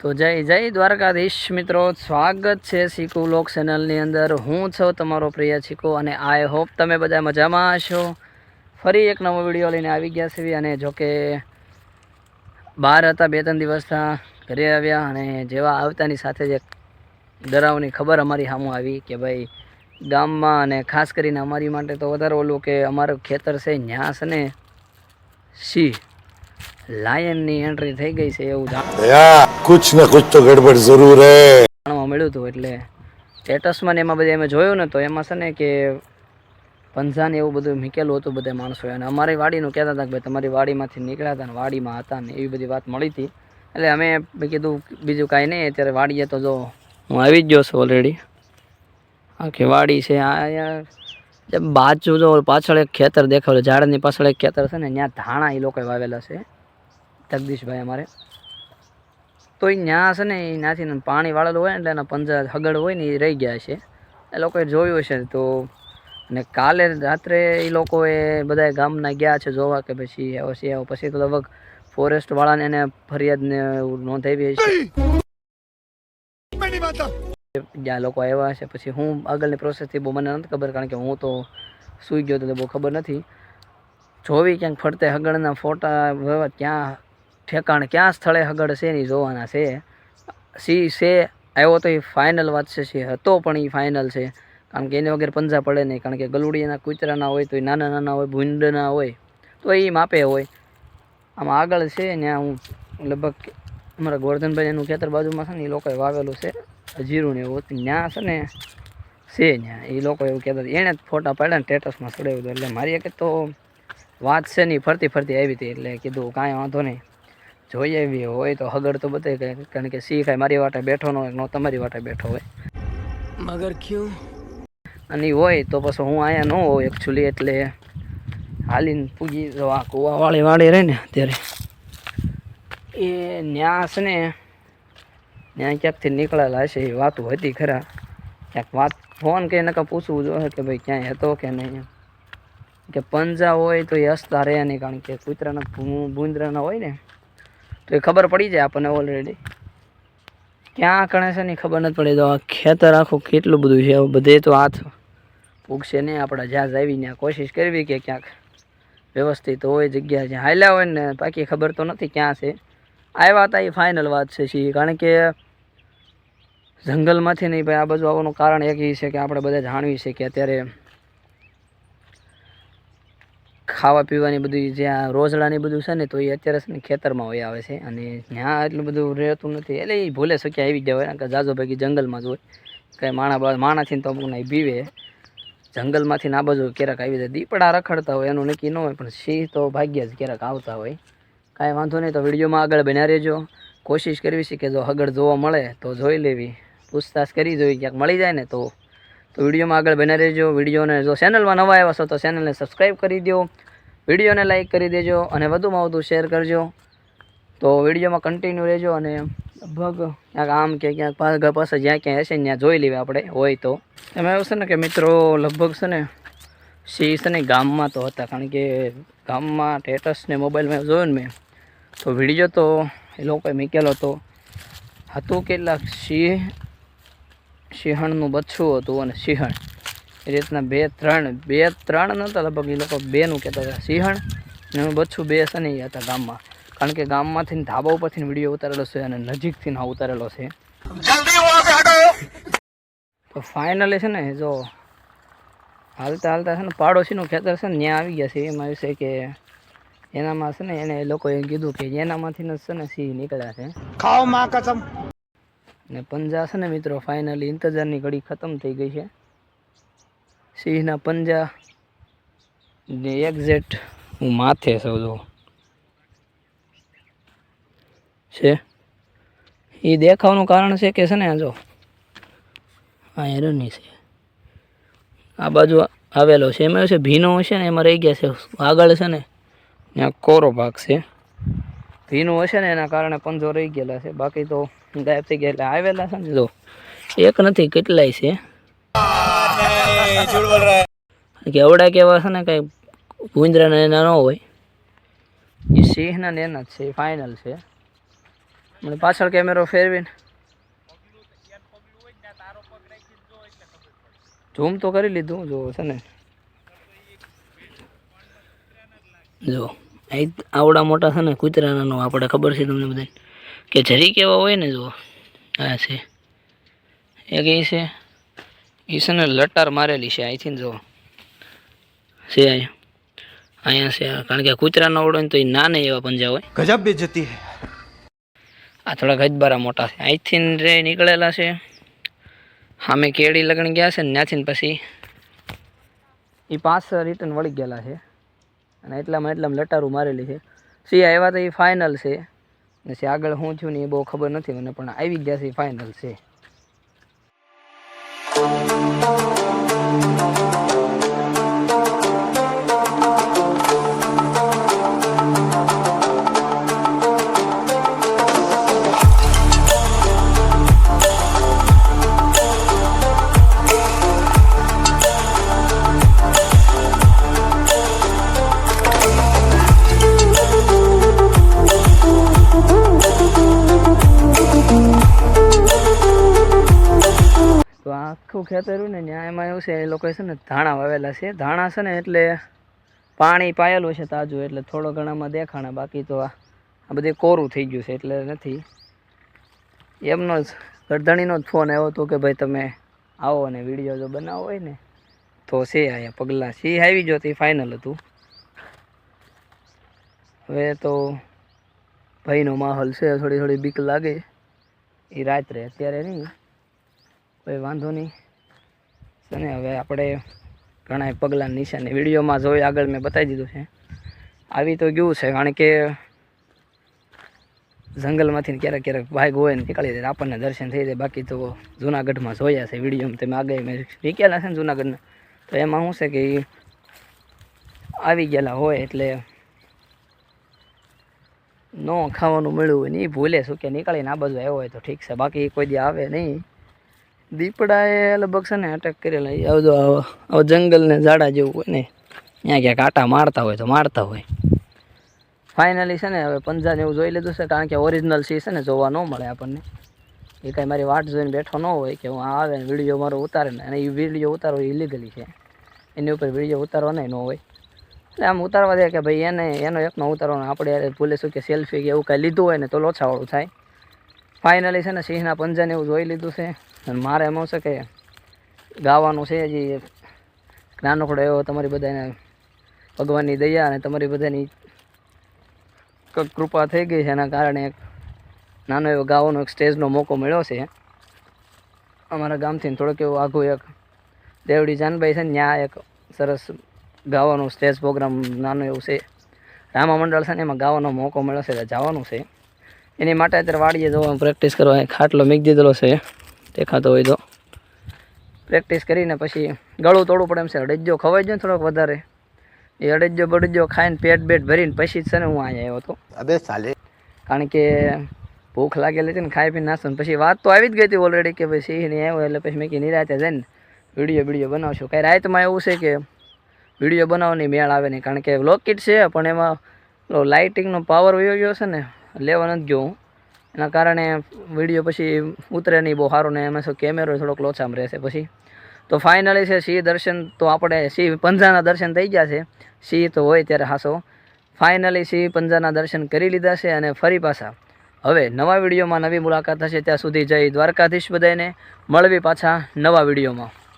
તો જય જય દ્વારકાધીશ મિત્રો. સ્વાગત છે શીખુ લોક ચેનલની અંદર. હું છું તમારો પ્રિય શીખો અને આઈ હોપ તમે બધા મજામાં હશો. ફરી એક નવો વીડિયો લઈને આવી ગયા છીએ અને જોકે બહાર હતા બે ત્રણ દિવસના ઘરે આવ્યા અને જેવા આવતાની સાથે જ એક ડરાવની ખબર અમારી સામું આવી કે ભાઈ ગામમાં અને ખાસ કરીને અમારી માટે તો વધારે ઓલું કે અમારું ખેતર છે ન્યાસ છે ને સિંહ લાયનની એન્ટ્રી થઈ ગઈ છે એવું કુછ ને કુછ તો ગડબડ જરૂર હે. જાણવા મળ્યું હતું એટલે સ્ટેટસમાં ને એમાં બધે અમે જોયું ને તો એમાં છે ને કે પંજાને એવું બધું મીકેલું હતું બધા માણસો અને અમારી વાડીનું કહેતા હતા કે ભાઈ તમારી વાડીમાંથી નીકળ્યા હતા ને વાડીમાં હતા ને એવી બધી વાત મળી હતી. એટલે અમે કીધું બીજું કાંઈ નહીં અત્યારે વાડીએ તો જો હું આવી જ ગયો છું ઓલરેડી આખી વાડી છે આ યાર બાજુ જો પાછળ એક ખેતર દેખાડ્યું ઝાડની પાછળ એક ખેતર છે ને ત્યાં ધાણા એ લોકોએ વાવેલા છે. જગદીશભાઈ અમારે. તો એ ન્યા છે ને એ ત્યાંથી પાણી વાળેલું હોય એટલે એના પંજા હગડ હોય ને એ રહી ગયા છે. એ લોકોએ જોયું હશે તો અને કાલે રાત્રે એ લોકોએ બધા ગામના ગયા છે જોવા કે પછી આવો છે, આવો. પછી તો લગભગ ફોરેસ્ટ વાળાને એને ફરિયાદને નોંધાવી છે જ્યાં લોકો આવ્યા છે પછી હું આગળની પ્રોસેસથી બહુ મને નથી ખબર કારણ કે હું તો સૂઈ ગયો તો બહુ ખબર નથી. જોવી ક્યાંક ફરતે હગણના ફોટા ક્યાં ઠેકાણ ક્યાં સ્થળે હગડ છે ને જોવાના છે. સી છે, આવ્યો તો એ ફાઇનલ વાત છે, સી હતો પણ એ ફાઇનલ છે. કારણ કે એને વગર પંજા પડે નહીં, કારણ કે ગલુડીના કૂતરાના હોય, તો એ નાના નાના હોય, ભૂંડના હોય, તો એ માપે હોય. આમાં આગળ છે ત્યાં હું લગભગ અમારા ગોરધનભાઈ એનું ખેતર બાજુમાં છે ને એ લોકોએ વાવેલું છે. જીરું એવું ત્યાં છે ને છે ત્યાં. એ લોકો એવું કહેતા એણે જ ફોટા પાડ્યા ને સ્ટેટસમાં ચડાવ્યું હતું. એટલે મારી એક તો વાત છે નહીં ફરતી ફરતી આવી હતી. એટલે કીધું કાંઈ વાંધો નહીં. જોઈ બી હોય તો હગર તો બધે કંઈ કારણ કે સિંહ કાંઈ મારી વાટે બેઠો ન હોય નો તમારી વાટે બેઠો હોય. મગર ક્યું? અને હોય તો પછી હું અહીંયા ન હોઉં એકચ્યુઅલી એટલે હાલીને પૂગી જો આ કુવાવાળી વાળી રહે ને અત્યારે. એ ન્યા છે ને ત્યાં ક્યાંકથી નીકળેલા હશે એ વાતું હતી ખરા. ક્યાંક વાત ફોન કે નકા પૂછવું જોઈએ કે ભાઈ ક્યાંય હતો કે નહીં. કે પંજા હોય તો એ હસતા રહે નહીં કારણ કે કૂતરાના ભૂંદરાના હોય ને તો એ ખબર પડી જાય આપણને ઓલરેડી ક્યાં કણે છે ને ખબર નથી પડી. તો આ ખેતર આખું કેટલું બધું છે. બધે તો હાથ ઉગશે નહીં. આપણે જ્યાં આવી ત્યાં કોશિશ કરવી કે ક્યાંક વ્યવસ્થિત હોય જગ્યા જ્યાં હાલ્યા હોય ને બાકી ખબર તો નથી ક્યાં છે. આવ્યા હતા એ ફાઇનલ વાત છે છીએ કારણ કે જંગલમાંથી નહીં, ભાઈ, આ બાજુ આવવાનું કારણ એક એ છે કે આપણે બધા જાણવી છે કે અત્યારે ખાવા પીવાની બધી જ્યાં રોજડાની બધું છે ને, તો એ અત્યારે છે ને ખેતરમાં હોય આવે છે. અને ત્યાં એટલું બધું રહેતું નથી, એટલે એ ભૂલે શક્યા આવી ગયા હોય, કારણ કે જાજો ભાગી જંગલમાં જ હોય. કાંઈ માણા માણાથી તો અમુક નહીં બીવે. જંગલમાંથી ના બાજુ ક્યારેક આવી જાય. દીપડા રખડતા હોય, એનું નક્કી ન હોય, પણ સિંહ તો ભાગ્યા જ ક્યારેક આવતા હોય. કાંઈ વાંધો નહીં, તો વિડીયોમાં આગળ બન્યા રહેજો. કોશિશ કરવી છે કે જો આગળ જોવા મળે, તો જોઈ લેવી. પૂછતાછ કરી જોઈ, ક્યાંક મળી જાય ને, તો તો વિડીયોમાં આગળ બને રહેજો. વિડીયોને જો ચેનલમાં નવા આવ્યા છો તો ચેનલને સબસ્ક્રાઈબ કરી દો વિડીયોને લાઇક કરી દેજો અને વધુમાં વધુ શેર કરજો. તો વિડીયોમાં કન્ટિન્યુ રહેજો અને લગભગ ક્યાંક આમ કે ક્યાંક પાછળ પાસે જ્યાં ક્યાં હશે ત્યાં જોઈ લેવી આપણે, હોય તો. એમાં એવું છે ને કે મિત્રો, લગભગ છે ને સિંહ છે ને ગામમાં તો હતા, કારણ કે ગામમાં સ્ટેટસ ને મોબાઈલમાં જોયું ને મેં. તો વીડિયો તો એ લોકોએ મૂકેલો હતો હતું કેટલાક સિંહ સિંહણનું બચ્છું હતું અને સિંહણ. એ રીતના બે ત્રણ બે ત્રણ નહોતા લગભગ એ લોકો બેનું કહેતા હતા. સિંહણ ને એનું બચ્છું બે શનિ હતા ગામમાં. કારણ કે ગામમાંથી ધાબા ઉપરથી વીડિયો ઉતારેલો છે અને નજીકથી ના ઉતારેલો છે. તો ફાઇનલી છે ને જો હાલતા હાલતા છે ને પાડોશીનું ખેતર છે ને ત્યાં આવી ગયા છે. એમાં વિશે કે એનામાં છે ને એને લોકોએ કીધું કે એનામાંથી છે ને સિંહ નીકળ્યા છે. ખાઓ કસમ. ને પંજા છે ને મિત્રો ફાઇનલી ઇંતજારની ઘડી ખતમ થઈ ગઈ છે. સિંહના પંજા ને એક્ઝેક્ટ હું માથે સૌ જો છે? એ દેખાવાનું કારણ છે કે છે ને જો, આ એરરની છે. આ બાજુ આવેલો છે, એમાં છે ભીનો હશે ને એમાં રહી ગયા છે, આગળ છે ને ત્યાં કોરો ભાગ છે. ભીનું હશે ને એના કારણે પંજો રહી ગયેલા છે, બાકી તો ગાયબ થઈ ગયા. એટલે આવેલા છે ને જો એક નથી, કેટલાય છે? કે અવડા કેવા છે ને કઈ ભૂંજરાના એના ન હોય. એ સિંહના ને એના જ છે ફાઇનલ છે. મને પાછળ કેમેરો ફેરવીને. ઝૂમ તો કરી લીધું, જો છે ને. જો આવડા મોટા છે ને કૂતરાના આપણે ખબર છે તમને બધાને. કે જરી એવા હોય ને જુઓ આ છે. એક એ છે. એ છે ને લટાર મારેલી છે અહીંથી જુઓ છે અહીંયા અહીંયા છે કારણ કે કૂતરા ન ઉડે ને તો એ ના નાના એવા પંજા હોય. ગજબ બે જતી આ થોડા ગજબારા મોટા છે. અહીંથી રે નીકળેલા છે. સામે કેળી લગણ ગયા છે ને ત્યાંથી પછી એ પાંચ રિટર્ન વળી ગયેલા છે. અને એટલામાં એટલામાં લટારું મારેલી છે. સિયા એવા તો એ ફાઇનલ છે. સી આગળ હું છું ને એ બહુ ખબર નથી મને, પણ આવી ગયા છે ફાઇનલ છે. આખું ખેતરું ને ત્યાં એમાં એવું છે, એ લોકો છે ને ધાણા વાવેલા છે. ધાણા છે ને એટલે પાણી પાયેલું છે તાજું, એટલે થોડો ઘણામાં દેખાણા, બાકી તો આ બધે કોરું થઈ ગયું છે, એટલે નથી. એમનો જ ગરધણીનો જ ફોન આવ્યો હતો કે ભાઈ તમે આવો અને વીડિયો જો બનાવો હોય ને, તો છે આયા પગલાં. સી આવી જો તે ફાઇનલ હતું. હવે તો ભાઈનો માહોલ છે, થોડી થોડી બીક લાગે. એ રાત્રે, અત્યારે નહીં. કોઈ વાંધો નહીં. છે ને હવે આપણે ઘણા પગલાં નિશાને વિડીયોમાં જોઈ આગળ મેં બતાવી દીધું છે. આવી તો ગયું છે, કારણ કે જંગલમાંથી ક્યારેક ક્યારેક ભાગ હોય ને નીકળી જાય, આપણને દર્શન થઈ જાય. બાકી તો જુનાગઢમાં જોયા છે વિડીયોમાં તમે આગળ મેં નીકળેલા છે ને જૂનાગઢના. તો એમાં શું છે કે આવી ગયેલા હોય એટલે ન ખાવાનું મળ્યું હોય ને એ ભૂલે શું કે નીકળીને આ બાજુ આવ્યો હોય તો ઠીક છે. બાકી કોઈ દી આવે નહીં. દીપડાએ લગભગ છે ને અટેક કરેલા. એ આવજો, આવો જંગલને ઝાડા જેવું હોય ને, ત્યાં ક્યાંક આટા મારતા હોય તો મારતા હોય. ફાઇનલી છે ને, હવે પંજાને એવું જોઈ લીધું છે, કારણ કે ઓરિજિનલ સી છે ને, જોવા ન મળે આપણને. એ કાંઈ મારી વાટ જોઈને બેઠો ન હોય કે હું આવે ને વીડિયો મારો ઉતારે ને, અને એ વીડિયો ઉતારવો ઇલીગલી છે. એની ઉપર વીડિયો ઉતારવાના ન હોય. એટલે આમ ઉતારવા દે કે ભાઈ એને, એનો એકનો ઉતારવાનો. આપણે યાર ભૂલે શું કે સેલ્ફી કે એવું કાંઈ લીધું હોય ને તો લોછાવાળું થાય. ફાઇનલી છે ને સિંહના પંજાને એવું જોઈ લીધું છે. અને મારે એમાં છે કે ગાવાનું છે હજી. નાનકડો એવો તમારી બધાને ભગવાનની દયા અને તમારી બધાની કૃપા થઈ ગઈ છે એના કારણે એક નાનો એવો ગાવાનો એક સ્ટેજનો મોકો મળ્યો છે. અમારા ગામથી થોડોક એવો આઘું એક દેવડી જાનભાઈ છે ને, ત્યાં એક સરસ ગાવાનો સ્ટેજ પ્રોગ્રામ નાનો એવું છે. રામા મંડળ છે ને, એમાં ગાવાનો મોકો મળ્યો છે જવાનું છે. એની માટે અત્યારે વાડીએ જવાનું પ્રેક્ટિસ કરવા, ખાટલો મીક દીધેલો છે. દેખાતો હોય તો. પ્રેક્ટિસ કરીને પછી ગળું તોડવું પડે એમ છે. અડજ્જો ખવાઈ જાય થોડોક વધારે. એ અડજ્જો બડજો ખાઈને પેટ બેટ ભરીને પછી જ છે ને હું અહીંયા આવ્યો હતો. અબે ચાલે કારણ કે ભૂખ લાગેલી છે ને ખાઈ પીને નાસ્તો પછી વાત તો આવી જ ગઈ હતી ઓલરેડી કે ભાઈ સિંહ નહીં આવ્યો એટલે પછી મેં કે નિરાતે જઈને વીડિયો વીડિયો બનાવશું. કાંઈ રાતમાં એવું છે કે વીડિયો બનાવવાની મેળ આવે નહીં. કારણ કે વ્લોગ કિટ છે પણ એમાં લાઇટિંગનો પાવર વયો ગયો છે ને લેવા નથી ગયો હું. એના કારણે વીડિયો પછી ઉતરે નહીં, બહુ સારું ને એમાં શું કેમેરો થોડોક લોચામ રહેશે પછી. તો ફાઇનલી છે સિંહ દર્શન, તો આપણે સિંહ પંજાના દર્શન થઈ ગયા છે. સિંહ તો હોય ત્યારે હાસો. ફાઇનલી સિંહ પંજાના દર્શન કરી લીધા છે અને ફરી પાછા. હવે નવા વિડીયોમાં નવી મુલાકાત થશે ત્યાં સુધી જય દ્વારકાધીશ બધાને મળવી પાછા નવા વિડીયોમાં.